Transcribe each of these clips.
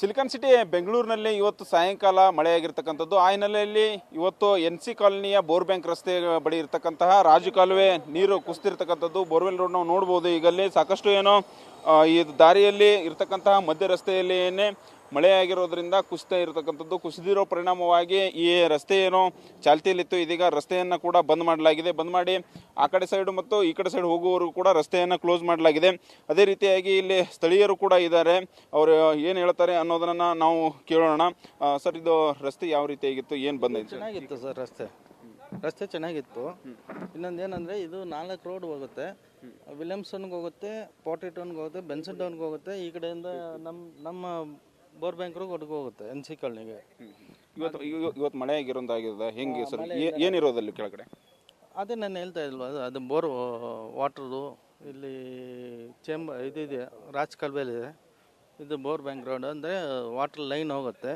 Silicon city ಬೆಂಗಳೂರಿನಲ್ಲಿ ಇವತ್ತು ಸಾಯಂಕಾಲ ಮಳೆಯಾಗಿರ್ತಕ್ಕಂಥದ್ದು. ಆ ಹಿನ್ನೆಲೆಯಲ್ಲಿ ಇವತ್ತು ಎನ್ ಸಿ ಕಾಲೋನಿಯ ಬೋರ್ ಬ್ಯಾಂಕ್ ರಸ್ತೆ ಬಳಿ ಇರತಕ್ಕಂತಹ ರಾಜು ಕಾಲುವೆ ನೀರು ಕುಸ್ತಿರ್ತಕ್ಕಂಥದ್ದು. ಬೋರ್ವೆಲ್ ರೋಡ್ ನಾವು ನೋಡ್ಬೋದು ಈಗಲ್ಲಿ ಸಾಕಷ್ಟು ಏನೋ ಈ ದಾರಿಯಲ್ಲಿ ಇರತಕ್ಕಂತಹ ಮಧ್ಯ ರಸ್ತೆಯಲ್ಲಿ ಏನೇ ಮಳೆಯಾಗಿರೋದ್ರಿಂದ ಕುಸಿತ ಇರತಕ್ಕಂಥದ್ದು. ಕುಸಿದಿರೋ ಪರಿಣಾಮವಾಗಿ ಈ ರಸ್ತೆ ಏನೋ ಚಾಲ್ತಿಯಲ್ಲಿತ್ತು. ಇದೀಗ ರಸ್ತೆಯನ್ನು ಕೂಡ ಬಂದ್ ಮಾಡಲಾಗಿದೆ. ಬಂದ್ ಮಾಡಿ ಆ ಕಡೆ ಸೈಡ್ ಮತ್ತು ಈ ಕಡೆ ಸೈಡ್ ಹೋಗುವವರು ಕೂಡ ರಸ್ತೆಯನ್ನು ಕ್ಲೋಸ್ ಮಾಡಲಾಗಿದೆ. ಅದೇ ರೀತಿಯಾಗಿ ಇಲ್ಲಿ ಸ್ಥಳೀಯರು ಕೂಡ ಇದ್ದಾರೆ. ಅವರು ಏನು ಹೇಳ್ತಾರೆ ಅನ್ನೋದನ್ನ ನಾವು ಕೇಳೋಣ. ಸರ್, ಇದು ರಸ್ತೆ ಯಾವ ರೀತಿಯಾಗಿತ್ತು ಏನು ಬಂದೈತೆ ಚೆನ್ನಾಗಿತ್ತು ಸರ್ ರಸ್ತೆ. ರಸ್ತೆ ಚೆನ್ನಾಗಿತ್ತು. ಇನ್ನೊಂದು ಏನಂದರೆ ಇದು ನಾಲ್ಕು ರೋಡ್ ಹೋಗುತ್ತೆ. ವಿಲಿಯಮ್ಸನ್ಗೆ ಹೋಗುತ್ತೆ ಪಾಟಿ ಟೌನ್ಗೆ ಹೋಗುತ್ತೆ ಬೆನ್ಸನ್ ಟೌನ್ಗೆ ಹೋಗುತ್ತೆ. ಈ ಕಡೆಯಿಂದ ನಮ್ಮ ನಮ್ಮ ಬೋರ್ ಬ್ಯಾಂಕ್ ಒಟ್ಟಿಗೆ ಹೋಗುತ್ತೆ ಎನ್ ಸಿ ಕಾಲನಿಗೆ. ಇವತ್ತು ಇವ- ಇವತ್ತು ಮಳೆ ಆಗಿರೋದಾಗಿದೆ ಹೆಂಗೆ ಸರ್? ಏ- ಏನಿರೋದಲ್ಲಿ ಕೆಳಗಡೆ? ಅದೇ ನಾನು ಹೇಳ್ತಾ ಇಲ್ವ ಅದು ಅದು ಬೋರ್ ವಾಟ್ರದು ಇಲ್ಲಿ ಚೇಂಬ ಇದಿದೆ ರಾಜ್ ಇದೆ. ಇದು ಬೋರ್ ಬ್ಯಾಂಕ್ ರೋಡ್ ಅಂದರೆ ವಾಟ್ರ್ ಲೈನ್ ಹೋಗುತ್ತೆ.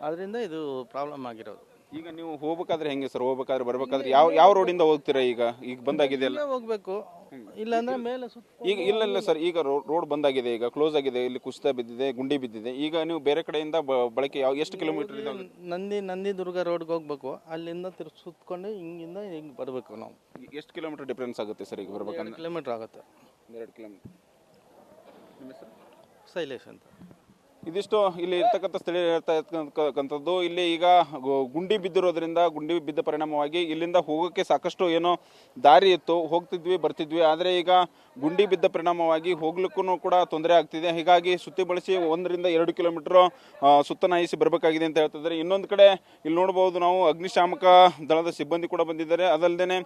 ಅದರಿಂದ ಇದು ಪ್ರಾಬ್ಲಮ್ ಆಗಿರೋದು. ಈಗ ನೀವು ಹೋಗ್ಬೇಕಾದ್ರೆ ಹೆಂಗೆ ಸರ್? ಹೋಗ್ಬೇಕಾದ್ರೆ ಬರ್ಬೇಕಾದ್ರೆ ಯಾವ ಯಾವ ರೋಡಿಂದ ಹೋಗ್ತೀರಾ ಈಗ? ಈಗ ಬಂದಾಗಿದೆ ಅಲ್ಲ ಹೋಗ್ಬೇಕು. ಇಲ್ಲಾಂದ್ರೆ ಮೇಲೆ ಸುತ್ತ ಈಗ ಇಲ್ಲ ಇಲ್ಲ ಸರ್. ಈಗ ರೋಡ್ ಬಂದಾಗಿದೆ ಈಗ ಕ್ಲೋಸ್ ಆಗಿದೆ ಇಲ್ಲಿ ಕುಸಿತ ಬಿದ್ದಿದೆ ಗುಂಡಿ ಬಿದ್ದಿದೆ. ಈಗ ನೀವು ಬೇರೆ ಕಡೆಯಿಂದ ಬ- ಬಳಕೆ ಯಾವ ಎಷ್ಟು ಕಿಲೋಮೀಟರ್ ಇದೆ ನಂದಿ ದುರ್ಗ ರೋಡ್ಗೆ ಹೋಗ್ಬೇಕು. ಅಲ್ಲಿಂದ ತಿರು ಸುತ್ಕೊಂಡು ಹಿಂಗಿಂದ ಹಿಂಗೆ ಬರಬೇಕು ನಾವು. ಎಷ್ಟು ಕಿಲೋಮೀಟರ್ ಡಿಫ್ರೆನ್ಸ್ ಆಗುತ್ತೆ ಸರ್ ಈಗ ಬರ್ಬೇಕಂದ್ರೆ? ಕಿಲೋಮೀಟ್ರ್ ಆಗುತ್ತೆ. ಎರಡು ಕಿಲೋಮೀಟರ್ ಶೈಲೇಶ್ ಅಂತ. ಇದಿಷ್ಟು ಇಲ್ಲಿ ಇರ್ತಕ್ಕಂಥ ಸ್ಥಳೀಯ ಇರ್ತಕ್ಕಂಥದ್ದು. ಇಲ್ಲಿ ಈಗ ಗುಂಡಿ ಬಿದ್ದಿರೋದ್ರಿಂದ ಗುಂಡಿ ಬಿದ್ದ ಪರಿಣಾಮವಾಗಿ ಇಲ್ಲಿಂದ ಹೋಗೋಕ್ಕೆ ಸಾಕಷ್ಟು ಏನೋ ದಾರಿ ಇತ್ತು. ಹೋಗ್ತಿದ್ವಿ, ಬರ್ತಿದ್ವಿ. ಆದರೆ ಈಗ ಗುಂಡಿ ಬಿದ್ದ ಪರಿಣಾಮವಾಗಿ ಹೋಗ್ಲಿಕ್ಕೂ ಕೂಡ ತೊಂದರೆ ಆಗ್ತಿದೆ. ಹೀಗಾಗಿ ಸುತ್ತಿ ಬಳಸಿ ಒಂದರಿಂದ ಎರಡು ಕಿಲೋಮೀಟರ್ ಸುತ್ತನಾಯಿಸಿ ಬರಬೇಕಾಗಿದೆ ಅಂತ ಹೇಳ್ತಿದ್ದಾರೆ ಇನ್ನೊಂದು ಕಡೆ ಇಲ್ಲಿ ನೋಡಬಹುದು ನಾವು ಅಗ್ನಿಶಾಮಕ ದಳದ ಸಿಬ್ಬಂದಿ ಕೂಡ ಬಂದಿದ್ದಾರೆ. ಅದಲ್ಲದೆ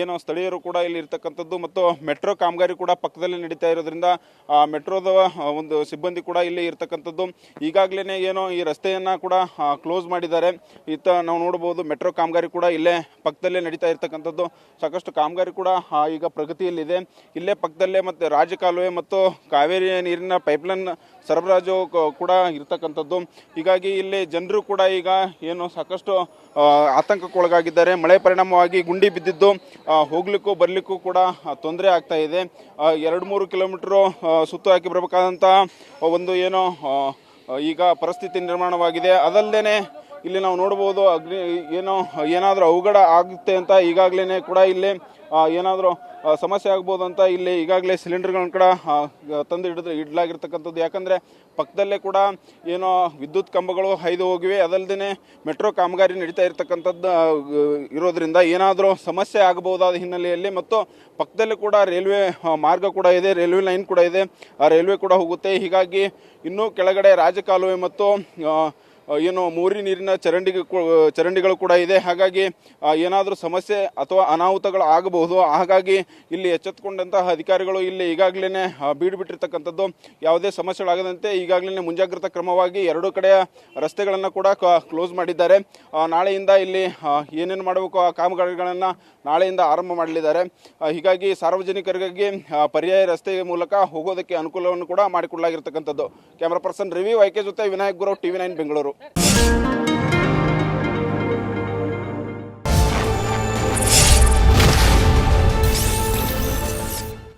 ಏನು ಸ್ಥಳೀಯರು ಕೂಡ ಇಲ್ಲಿ ಇರ್ತಕ್ಕಂಥದ್ದು ಮತ್ತು ಮೆಟ್ರೋ ಕಾಮಗಾರಿ ಕೂಡ ಪಕ್ಕದಲ್ಲಿ ನಡೀತಾ ಇರೋದ್ರಿಂದ ಮೆಟ್ರೋದ ಒಂದು ಸಿಬ್ಬಂದಿ ಕೂಡ ಇಲ್ಲಿ ಇರ್ತಕ್ಕಂಥದ್ದು ಈಗಾಗಲೇ ಏನೋ ಈ ರಸ್ತೆಯನ್ನು ಕೂಡ ಕ್ಲೋಸ್ ಮಾಡಿದ್ದಾರೆ. ಇತ್ತ ನಾವು ನೋಡಬಹುದು ಮೆಟ್ರೋ ಕಾಮಗಾರಿ ಕೂಡ ಇಲ್ಲೇ ಪಕ್ಕದಲ್ಲೇ ನಡೀತಾ ಇರ್ತಕ್ಕಂಥದ್ದು. ಸಾಕಷ್ಟು ಕಾಮಗಾರಿ ಕೂಡ ಈಗ ಪ್ರಗತಿಯಲ್ಲಿದೆ. ಇಲ್ಲೇ ಪಕ್ಕದಲ್ಲೇ ಮತ್ತೆ ರಾಜಕಾಲುವೆ ಮತ್ತು ಕಾವೇರಿ ನೀರಿನ ಪೈಪ್ಲೈನ್ ಸರಬರಾಜು ಕೂಡ ಇರ್ತಕ್ಕಂಥದ್ದು. ಹೀಗಾಗಿ ಇಲ್ಲಿ ಜನರು ಕೂಡ ಈಗ ಏನು ಸಾಕಷ್ಟು ಆತಂಕಕ್ಕೊಳಗಾಗಿದ್ದಾರೆ. ಮಳೆ ಪರಿಣಾಮವಾಗಿ ಗುಂಡಿ ಬಿದ್ದಿದ್ದು ಹೋಗ್ಲಿಕ್ಕೂ ಬರಲಿಕ್ಕೂ ಕೂಡ ತೊಂದರೆ ಆಗ್ತಾ ಇದೆ. ಎರಡು ಮೂರು ಕಿಲೋಮೀಟ್ರು ಸುತ್ತು ಹಾಕಿ ಬರಬೇಕಾದಂಥ ಒಂದು ಏನು ಈಗ ಪರಿಸ್ಥಿತಿ ನಿರ್ಮಾಣವಾಗಿದೆ. ಅದಲ್ಲದೆ ಇಲ್ಲಿ ನಾವು ನೋಡಬಹುದು ಅಗ್ನಿ ಏನೋ, ಏನಾದರೂ ಅವಘಡ ಆಗುತ್ತೆ ಅಂತ ಈಗಾಗಲೇ ಕೂಡ ಇಲ್ಲಿ ಏನಾದರೂ ಸಮಸ್ಯೆ ಆಗ್ಬೋದು ಅಂತ ಇಲ್ಲಿ ಈಗಾಗಲೇ ಸಿಲಿಂಡರ್ಗಳನ್ನ ಕೂಡ ತಂದು ಹಿಡಿದ್ರೆ ಇಡಲಾಗಿರ್ತಕ್ಕಂಥದ್ದು. ಯಾಕಂದರೆ ಪಕ್ಕದಲ್ಲೇ ಕೂಡ ಏನೋ ವಿದ್ಯುತ್ ಕಂಬಗಳು ಹೈದು ಹೋಗಿವೆ. ಅದಲ್ಲದೆ ಮೆಟ್ರೋ ಕಾಮಗಾರಿ ನಡೀತಾ ಇರತಕ್ಕಂಥದ್ದು ಇರೋದ್ರಿಂದ ಏನಾದರೂ ಸಮಸ್ಯೆ ಆಗಬಹುದಾದ ಹಿನ್ನೆಲೆಯಲ್ಲಿ ಮತ್ತು ಪಕ್ಕದಲ್ಲೇ ಕೂಡ ರೈಲ್ವೆ ಮಾರ್ಗ ಕೂಡ ಇದೆ, ರೈಲ್ವೆ ಲೈನ್ ಕೂಡ ಇದೆ. ಆ ರೈಲ್ವೆ ಕೂಡ ಹೋಗುತ್ತೆ. ಹೀಗಾಗಿ ಇನ್ನೂ ಕೆಳಗಡೆ ರಾಜಕಾಲುವೆ ಮತ್ತು ಏನು ಮೂರಿ ನೀರಿನ ಚರಂಡಿ ಚರಂಡಿಗಳು ಕೂಡ ಇದೆ. ಹಾಗಾಗಿ ಏನಾದರೂ ಸಮಸ್ಯೆ ಅಥವಾ ಅನಾಹುತಗಳು ಆಗಬಹುದು. ಹಾಗಾಗಿ ಇಲ್ಲಿ ಎಚ್ಚೆತ್ತುಕೊಂಡಂತಹ ಅಧಿಕಾರಿಗಳು ಇಲ್ಲಿ ಈಗಾಗಲೇ ಬೀಡುಬಿಟ್ಟಿರ್ತಕ್ಕಂಥದ್ದು ಯಾವುದೇ ಸಮಸ್ಯೆಗಳಾಗದಂತೆ ಈಗಾಗಲೇ ಮುಂಜಾಗ್ರತಾ ಕ್ರಮವಾಗಿ ಎರಡೂ ಕಡೆಯ ರಸ್ತೆಗಳನ್ನು ಕೂಡ ಕ್ಲೋಸ್ ಮಾಡಿದ್ದಾರೆ. ನಾಳೆಯಿಂದ ಇಲ್ಲಿ ಏನೇನು ಮಾಡಬೇಕು, ಆ, ಕಾಮಗಾರಿಗಳನ್ನು ನಾಳೆಯಿಂದ ಆರಂಭ ಮಾಡಲಿದ್ದಾರೆ. ಹೀಗಾಗಿ ಸಾರ್ವಜನಿಕರಿಗಾಗಿ ಪರ್ಯಾಯ ರಸ್ತೆ ಮೂಲಕ ಹೋಗೋದಕ್ಕೆ ಅನುಕೂಲವನ್ನು ಕೂಡ ಮಾಡಿಕೊಡಲಾಗಿರ್ತಕ್ಕಂಥದ್ದು. ಕ್ಯಾಮ್ರಾ ಪರ್ಸನ್ ರವಿ ವೈಕೆ ಜೊತೆ Vinayak Guru, TV nine Bengaluru. Nope.